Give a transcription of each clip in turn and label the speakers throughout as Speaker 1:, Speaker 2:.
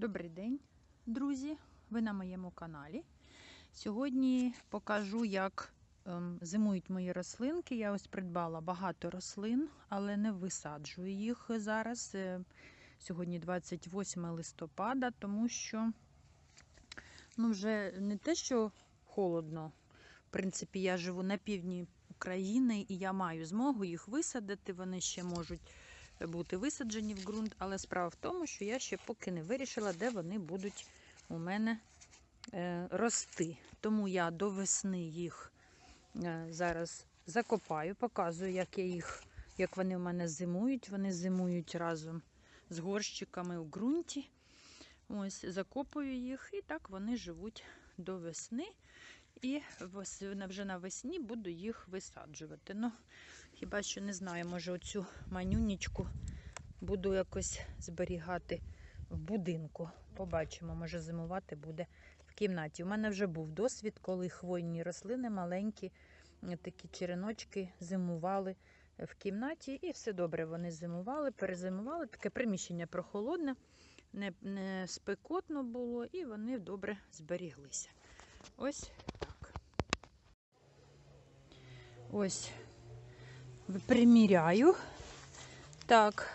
Speaker 1: Добрий день, друзі! Ви на моєму каналі. Сьогодні покажу, як ем, зимують мої рослинки. Я ось придбала багато рослин, але не висаджую їх зараз. Е, Сьогодні 28 листопада, тому що ну, вже не те, що холодно. В принципі, я живу на півдні України і я маю змогу їх висадити. Вони ще можуть бути висаджені в ґрунт, але справа в тому, що я ще поки не вирішила, де вони будуть у мене е, рости. Тому я до весни їх е, зараз закопаю, показую, як я їх, як вони в мене зимують. Вони зимують разом з горщиками у ґрунті. Ось закопую їх, і так вони живуть до весни. І вже навесні буду їх висаджувати. Ну, хіба що не знаю, може оцю манюнічку буду якось зберігати в будинку. Побачимо, може зимувати буде в кімнаті. У мене вже був досвід, коли хвойні рослини маленькі, е, такі череночки зимували в кімнаті, і все добре. Вони зимували, перезимували. Таке приміщення прохолодне, не, не спекотно було, і вони добре зберіглися. Ось так. Ось приміряю. Так,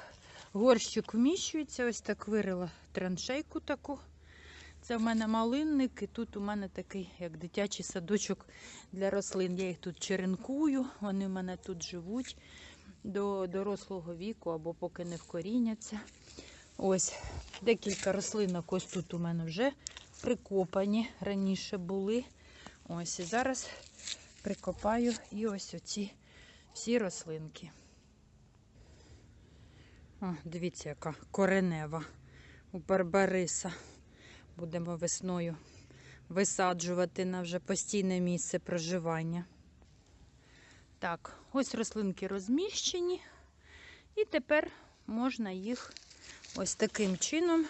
Speaker 1: горщик вміщується, ось так вирила траншейку таку. Це в мене малинник, і тут у мене такий, як дитячий садочок для рослин. Я їх тут черенкую, вони в мене тут живуть до дорослого віку або поки не вкоріняться. Ось декілька рослинок ось тут у мене вже прикопані, раніше були. Ось і зараз прикопаю і ось оці всі рослинки. О, дивіться, яка коренева у барбариса. Будемо весною висаджувати на вже постійне місце проживання. Так, ось рослинки розміщені. І тепер можна їх ось таким чином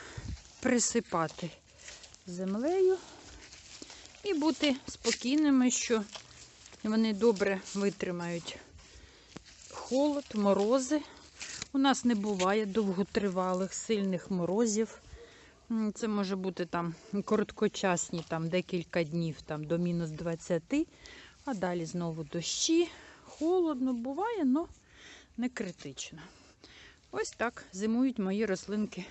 Speaker 1: присипати землею і бути спокійними, що вони добре витримають холод, морози. У нас не буває довготривалих, сильних морозів. Це може бути там короткочасні, там декілька днів там, до мінус 20, а далі знову дощі. Холодно буває, але не критично. Ось так зимують мої рослинки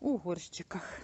Speaker 1: у горщиках.